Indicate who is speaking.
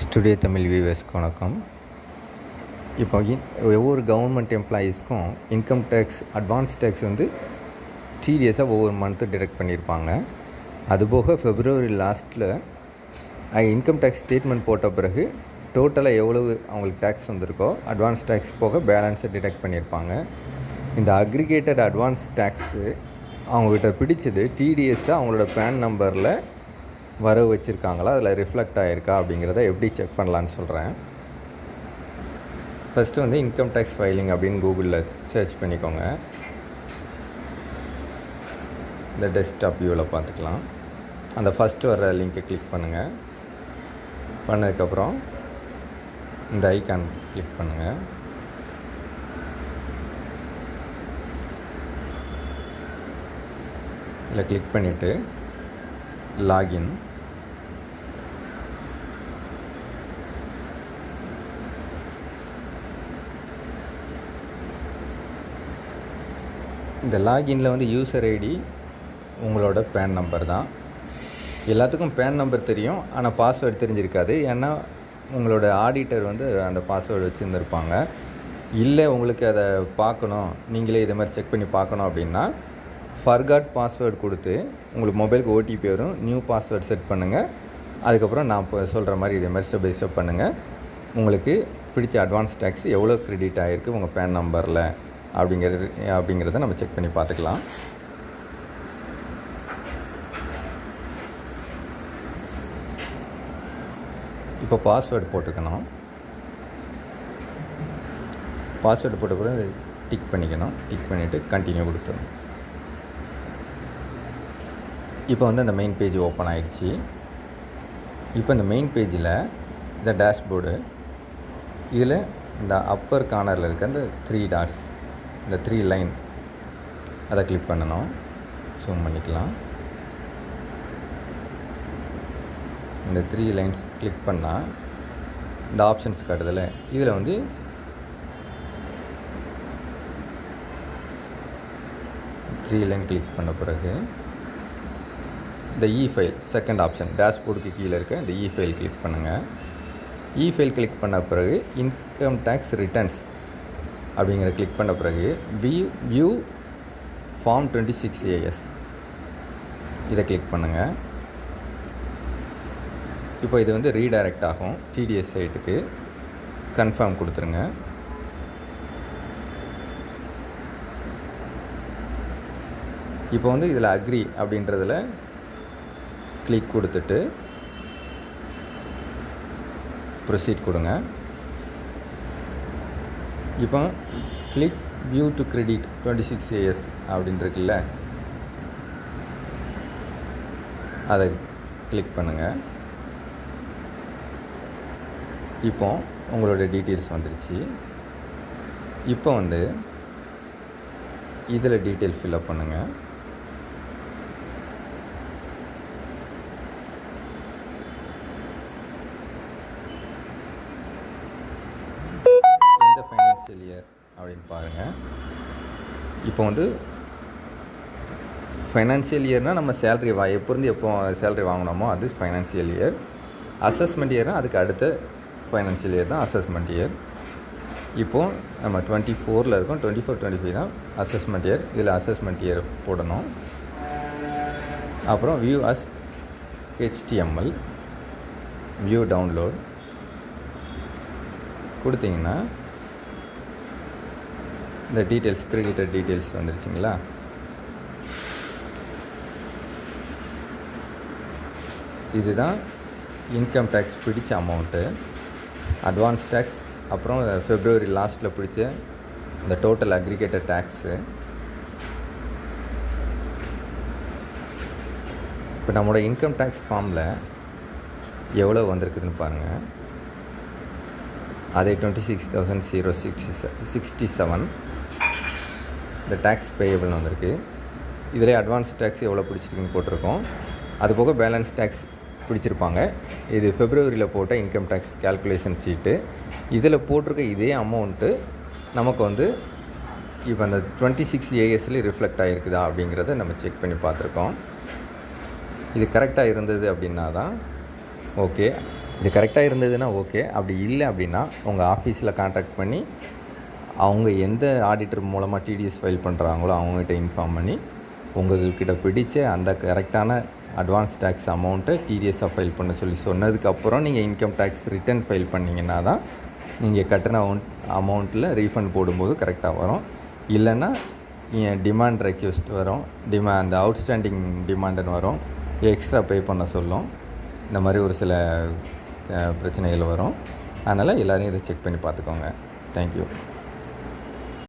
Speaker 1: Studio Tamil வியூவர்ஸ்க்கு வணக்கம். இப்போ ஒவ்வொரு கவர்மெண்ட் எம்ப்ளாயீஸ்க்கும் இன்கம் டேக்ஸ் அட்வான்ஸ் டேக்ஸ் வந்து டிடிஎஸாக ஒவ்வொரு மந்த்து டிடெக்ட் பண்ணியிருப்பாங்க. அதுபோக ஃபெப்ரவரி லாஸ்ட்டில் இன்கம் டேக்ஸ் ஸ்டேட்மெண்ட் போட்ட பிறகு டோட்டலாக எவ்வளவு அவங்களுக்கு டேக்ஸ் வந்திருக்கோ அட்வான்ஸ் டேக்ஸ் போக பேலன்ஸை டிடெக்ட் பண்ணியிருப்பாங்க. இந்த அக்ரிகேட்டட் அட்வான்ஸ் டேக்ஸு அவங்கக்கிட்ட பிடிச்சது டிடிஎஸ்ஸை அவங்களோட பேன் நம்பரில் வர வச்சுருக்காங்களா? அதில் ரிஃப்ளெக்ட் ஆகிருக்கா அப்படிங்கிறத எப்படி செக் பண்ணலான்னு சொல்கிறேன் ஃபஸ்ட்டு வந்து இன்கம் டேக்ஸ் ஃபைலிங் அப்படின்னு கூகுளில் சர்ச் பண்ணிக்கோங்க. இந்த டெஸ்க்டாப் வியூவில் பார்த்துக்கலாம். அந்த ஃபஸ்ட்டு வர லிங்க்கை கிளிக் பண்ணுங்கள் பண்ணதுக்கப்புறம் இந்த ஐக்கான் கிளிக் பண்ணுங்கள் இதில் கிளிக் பண்ணிவிட்டு லாகின் இந்த லாகின்ல வந்து யூசர் ஐடி உங்களோட பேன் நம்பர் தான். எல்லாத்துக்கும் பேன் நம்பர் தெரியும் ஆனால் பாஸ்வேர்டு தெரிஞ்சிருக்காது. ஏன்னா உங்களோட ஆடிட்டர் வந்து அந்த பாஸ்வேர்டு வச்சுருந்துருப்பாங்க. இல்லை உங்களுக்கு அதை பார்க்கணும். நீங்களே இதை மாதிரி செக் பண்ணி பார்க்கணும் அப்படின்னா ஃபர்காட் பாஸ்வேர்டு கொடுத்து உங்களுக்கு மொபைலுக்கு ஓடிபி வரும். நியூ பாஸ்வேர்டு செட் பண்ணுங்கள் அதுக்கப்புறம் நான் இப்போ சொல்கிற மாதிரி இதே மாதிரி ஸ்டெப் பை ஸ்டெப் பண்ணுங்கள் உங்களுக்கு பிடிச்ச அட்வான்ஸ் டேக்ஸ் எவ்வளோ க்ரெடிட் ஆகிருக்கு உங்கள் பேன் நம்பரில் அப்படிங்கிறது அப்படிங்கிறத நம்ம செக் பண்ணி பார்த்துக்கலாம். இப்போ பாஸ்வேர்டு போட்டுக்கணும். பாஸ்வேர்டு போட்ட பிறகு டிக் பண்ணிக்கணும். டிக் பண்ணிவிட்டு கண்டினியூ கொடுத்துடணும். இப்போ வந்து அந்த மெயின் பேஜ் ஓப்பன் ஆகிடுச்சி இப்போ இந்த மெயின் பேஜில் இந்த டேஷ்போர்டு இதில் இந்த அப்பர் கார்னரில் இருக்க அந்த த்ரீ டாட்ஸ் இந்த த்ரீ லைன் அதை கிளிக் பண்ணணும். ஜூம் பண்ணிக்கலாம். இந்த த்ரீ லைன்ஸ் கிளிக் பண்ணால் இந்த ஆப்ஷன்ஸ் காட்டுதில்ல இதில் வந்து த்ரீ லைன் கிளிக் பண்ண பிறகு இந்த இ ஃபைல் செகண்ட் ஆப்ஷன் டேஷ்போர்டுக்கு கீழே இருக்க இந்த இ ஃபைல் கிளிக் பண்ணுங்கள் இ ஃபைல் கிளிக் பண்ண பிறகு இன்கம் டேக்ஸ் ரிட்டர்ன்ஸ் அப்படிங்கிற கிளிக் பண்ண பிறகு view view form twenty six AS இதை கிளிக் பண்ணுங்கள் இப்போ இது வந்து ரீடைரக்ட் ஆகும் டிடிஎஸ் சைட்டுக்கு கன்ஃபார்ம் கொடுத்துருங்க. இப்போ வந்து இதில் அக்ரி அப்படின்றதில் கிளிக் கொடுத்துட்டு ப்ரொசீட் கொடுங்க. இப்போ click view to credit twenty six AS அப்படின்னு இருக்குல்ல அதை கிளிக் பண்ணுங்கள் இப்போ உங்களோட டீட்டெயில்ஸ் வந்துருச்சு. இப்போ வந்து இதில் டீட்டெயில் ஃபில்அப் பண்ணுங்கள் எந்த இயர் அப்படின்னு பாருங்கள் இப்போ வந்து ஃபைனான்சியல் இயர்னால் நம்ம சேலரி வா எப்போருந்து எப்போ சேலரி வாங்கினோமோ அது ஃபைனான்சியல் இயர் அசஸ்மெண்ட் இயர்னால் அதுக்கு அடுத்த ஃபைனான்சியல் இயர் தான் அசஸ்மெண்ட் இயர் இப்போது நம்ம டுவெண்ட்டி ஃபோரில் இருக்கோம். டுவெண்ட்டி ஃபோர் டுவெண்ட்டி ஃபைவ் தான் அசஸ்மெண்ட் இயர் இதில் அசஸ்மெண்ட் இயர் போடணும். அப்புறம் view as HTML view download கொடுத்தீங்கன்னா இந்த டீட்டெயில்ஸ் கிரெடிட்டட் டீட்டெயில்ஸ் வந்துருச்சுங்களா? இதுதான் இன்கம் டேக்ஸ் பிடிச்ச அமௌண்ட்டு அட்வான்ஸ் டேக்ஸ் அப்புறம் ஃபெப்ரவரி லாஸ்ட்டில் பிடிச்ச இந்த டோட்டல் அக்ரிகேட்டட் டேக்ஸு இப்போ நம்மளோட இன்கம் டேக்ஸ் ஃபார்மில் எவ்வளோ வந்திருக்குதுன்னு பாருங்கள் அதே twenty six thousand zero sixty sixty seven இந்த டேக்ஸ் பேயபிள்னு வந்திருக்கு இதிலே அட்வான்ஸ் டேக்ஸ் எவ்வளோ பிடிச்சிருக்குன்னு போட்டிருக்கோம். அது போக பேலன்ஸ் டேக்ஸ் பிடிச்சிருப்பாங்க. இது ஃபெப்ரவரியில் போட்ட இன்கம் டேக்ஸ் கேல்குலேஷன் ஷீட்டு இதில் போட்டிருக்க இதே அமௌண்ட்டு நமக்கு வந்து இப்போ அந்த டுவெண்ட்டி சிக்ஸ் ஏஎஸ்லேயே ரிஃப்ளெக்ட் ஆகிருக்குதா அப்படிங்கிறத நம்ம செக் பண்ணி பார்த்துருக்கோம். இது கரெக்டாக இருந்தது அப்படின்னா தான் ஓகே இது கரெக்டாக இருந்ததுன்னா ஓகே அப்படி இல்லை அப்படின்னா உங்கள் ஆஃபீஸில் காண்டாக்ட் பண்ணி அவங்க எந்த ஆடிட்டர் மூலமாக டிடிஎஸ் ஃபைல் பண்ணுறாங்களோ அவங்ககிட்ட இன்ஃபார்ம் பண்ணி உங்கள்கிட்ட பிடிச்ச அந்த கரெக்டான அட்வான்ஸ் டேக்ஸ் அமௌண்ட்டை டிடிஎஸ்ஸாக ஃபைல் பண்ண சொல்லி சொன்னதுக்கப்புறம் நீங்கள் இன்கம் டேக்ஸ் ரிட்டர்ன் ஃபைல் பண்ணிங்கன்னா தான் நீங்கள் கட்டின அமௌண்ட் அமௌண்ட்டில் ரீஃபண்ட் போடும்போது கரெக்டாக வரும். இல்லைன்னா டிமாண்ட் ரெக்வஸ்ட் வரும். டிமா அந்த அவுட்ஸ்டாண்டிங் டிமாண்டுன்னு வரும். எக்ஸ்ட்ரா பே பண்ண சொல்லும். இந்த மாதிரி ஒரு சில பிரச்சனைகள் வரும். அதனால் எல்லோரும் இதை செக் பண்ணி பார்த்துக்கோங்க. தேங்க்யூ